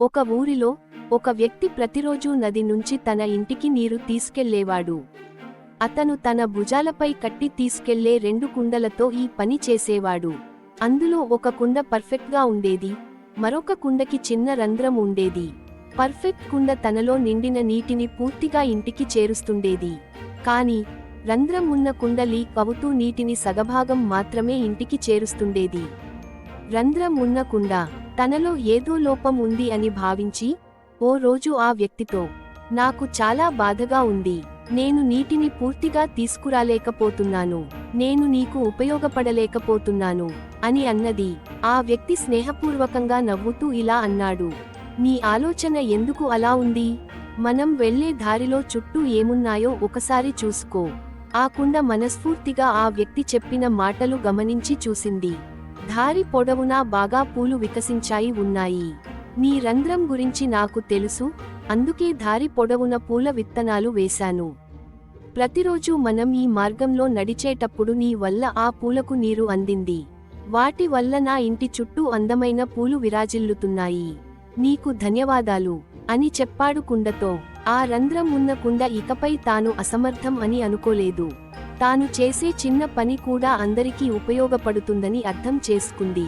ఒక ఊరిలో ఒక వ్యక్తి ప్రతిరోజూ నది నుంచి తన ఇంటికి నీరు తీసుకెళ్ళేవాడు. అతను తన భుజాలపై కట్టి తీసుకెళ్ళే రెండు కుండలతో ఈ పని చేసేవాడు. అందులో ఒక కుండ పర్ఫెక్ట్గా ఉండేది మరొక కుండకి చిన్న రంధ్రం ఉండేది. పర్ఫెక్ట్ కుండ తనలో నిండిన నీటిని పూర్తిగా ఇంటికి చేరుస్తుండేది. కానీ రంధ్రం ఉన్న కుండ లీక్ అవుతూ నీటిని సగభాగం మాత్రమే ఇంటికి చేరుస్తుండేది. రంధ్రం ఉన్న కుండ తనలో ఏదో లోపం ఉంది అని భావించి ఓ రోజు ఆ వ్యక్తితో నాకు చాలా బాధగా ఉంది. నేను నీటిని పూర్తిగా తీసుకురాలేకపోతున్నాను. నేను నీకు ఉపయోగపడలేకపోతున్నాను అని అన్నది. ఆ వ్యక్తి స్నేహపూర్వకంగా నవ్వుతూ ఇలా అన్నాడు. నీ ఆలోచన ఎందుకు అలా ఉంది? మనం వెళ్ళే దారిలో చుట్టూ ఏమున్నాయో ఒకసారి చూసుకో. ఆ కుండ మనస్ఫూర్తిగా ఆ వ్యక్తి చెప్పిన మాటలు గమనించి చూసింది. దారి పొడవునా బాగా పూలు వికసించాయి ఉన్నాయి. నీ రంధ్రం గురించి నాకు తెలుసు అందుకే దారి పొడవున పూల విత్తనాలు వేశాను. ప్రతిరోజు మనం ఈ మార్గంలో నడిచేటప్పుడు నీ వల్ల ఆ పూలకు నీరు అందింది. వాటి వల్ల నా ఇంటి చుట్టూ అందమైన పూలు విరాజిల్లుతున్నాయి. నీకు ధన్యవాదాలు అని చెప్పాడు కుండతో. ఆ రంధ్రం ఉన్న కుండ ఇకపై తాను అసమర్థం అని అనుకోలేదు. తాను చేసే చిన్న పని కూడా అందరికీ ఉపయోగపడుతుందని అర్థం చేసుకుంది.